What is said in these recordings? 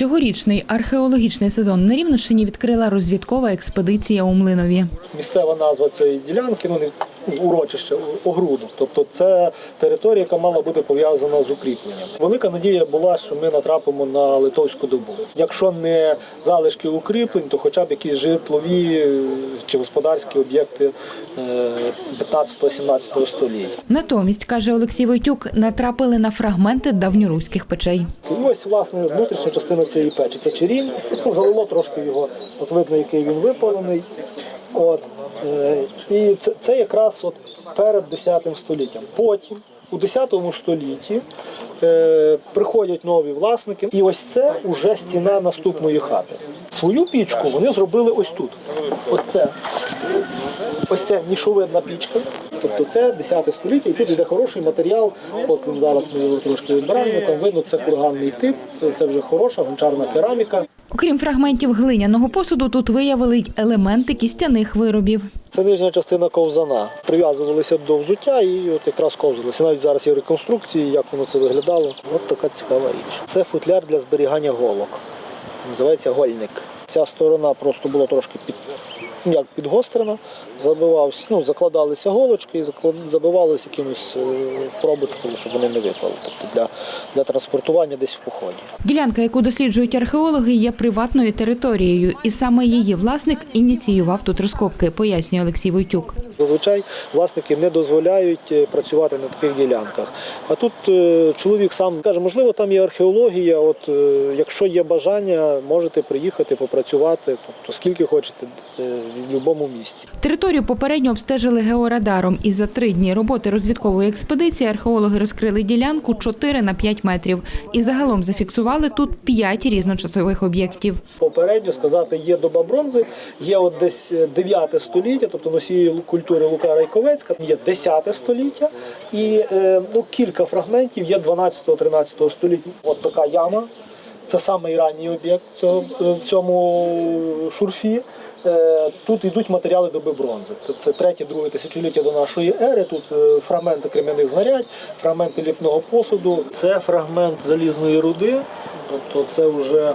Цьогорічний археологічний сезон на Рівненщині відкрила розвідкова експедиція у Млинові. Місцева назва цієї ділянки, ну урочище, огрудок. Тобто це територія, яка мала бути пов'язана з укріпленням. Велика надія була, що ми натрапимо на литовську добу. Якщо не залишки укріплень, то хоча б якісь житлові е, чи господарські об'єкти е, 15-17 століття. Натомість, каже Олексій Войтюк, натрапили на фрагменти давньоруських печей. І ось власне внутрішня частина цієї печі. Це черін. Ну, залило трошки його. От видно, який він випалений. От. Е, і це, якраз от перед 10 століттям. Потім, у 10 столітті, е, приходять нові власники, і ось це вже стіна наступної хати. Свою пічку вони зробили ось тут. Ось це. Ось це нішовидна пічка. Тобто це 10 століття, і тут йде хороший матеріал. От зараз ми його трошки вибираємо. Там видно, це курганний тип, це вже хороша гончарна кераміка. Окрім фрагментів глиняного посуду, тут виявили й елементи кістяних виробів. Це нижня частина ковзана. Прив'язувалися до взуття і от якраз ковзалися. Навіть зараз є реконструкції, як воно це виглядало. От така цікава річ. Це футляр для зберігання голок. Називається гольник. Ця сторона просто була трошки під. Як підгострена, забивався, ну, закладалися голочки і забивалися якимось е, пробочкою, щоб вони не випали. Тобто для, для транспортування десь в поході. Ділянка, яку досліджують археологи, є приватною територією, і саме її власник ініціював тут розкопки, пояснює Олексій Войтюк. Зазвичай власники не дозволяють е, працювати на таких ділянках. А тут е, чоловік сам каже, можливо, там є археологія. От якщо є бажання, можете приїхати попрацювати, тобто скільки хочете в будь-якому місці. Територію попередньо обстежили георадаром, і за три дні роботи розвідкової експедиції археологи розкрили ділянку 4 на 5 метрів. І загалом зафіксували тут 5 різночасових об'єктів. Попередньо сказати, є доба бронзи, є от десь 9 століття, тобто носії культури Лука Райковецька, є 10 століття і е, ну, кілька фрагментів є 12-13 століття. От така яма. Це самий ранній об'єкт в цьому шурфі. Е, Тут йдуть матеріали доби бронзи. Це третє-друге тисячоліття до нашої ери. Тут е, фрагменти крем'яних знарядь, фрагменти ліпного посуду. Це фрагмент залізної руди. Тобто це вже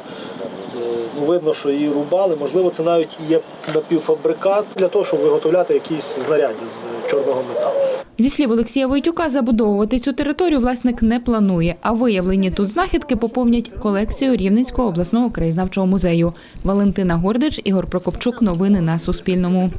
ну, видно, що її рубали. Можливо, це навіть є напівфабрикат для того, щоб виготовляти якісь знаряддя з чорного металу. Зі слів Олексія Войтюка, забудовувати цю територію власник не планує, а виявлені тут знахідки поповнять колекцію Рівненського обласного краєзнавчого музею. Валентина Гордич, Ігор Прокопчук. Новини на Суспільному.